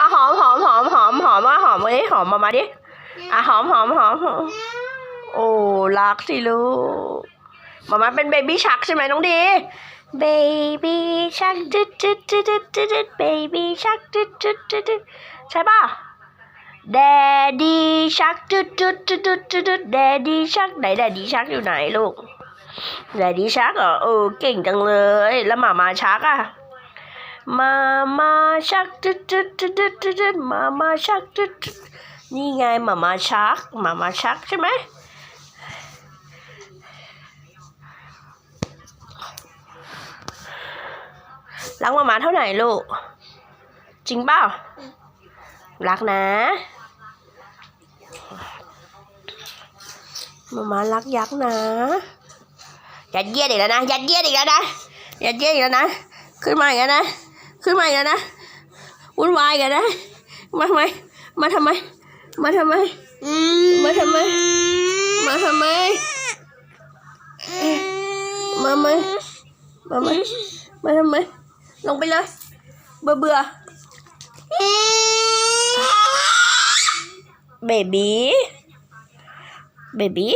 อะหอมหอมหอมหอมหอมว่าหอมเอ้ยหอมมามาดิอะหอมหอมหอมหอมโอ้รักสิลูกมามาเป็นเบบี้ชักใช่ไหมน้องดีเบบี้ชักจุดจุดจุดจุดจุดจุดเบบี้ชักจุดจุดจุดจุดใช่ป่ะ Daddy Shark จุดจุดจุดจุดจุดจุด Daddy Shark ไหน Daddy Shark อยู่ไหนลูก Daddy Shark เหรอเออเก่งจังเลย แล้วหมามาชักอะ มามาชักจุดจุดจุดดจุดดมามาชักจุดจุดนี่ไงมามาชักมามาชักใช่ไหมรักมามาเท่าไหร่ลูก จริงเปล่า รักนะมามารักยักษ์นะยัดเยียดอีกแล้วนะยัดเยียดอีกแล้วนะยัดเยียดอีกแล้วนะ ขึ้นมาอีกแล้วนะ ขึ้นมาอีกแล้วนะวุ่นวายกันนะมาทำไม มาทำไม มาทำไม มาทำไม มาทำไม มาไหมมาไหมมาทำไม ลงไปเลย เบื่อเบื่อเบบี้ เบบี้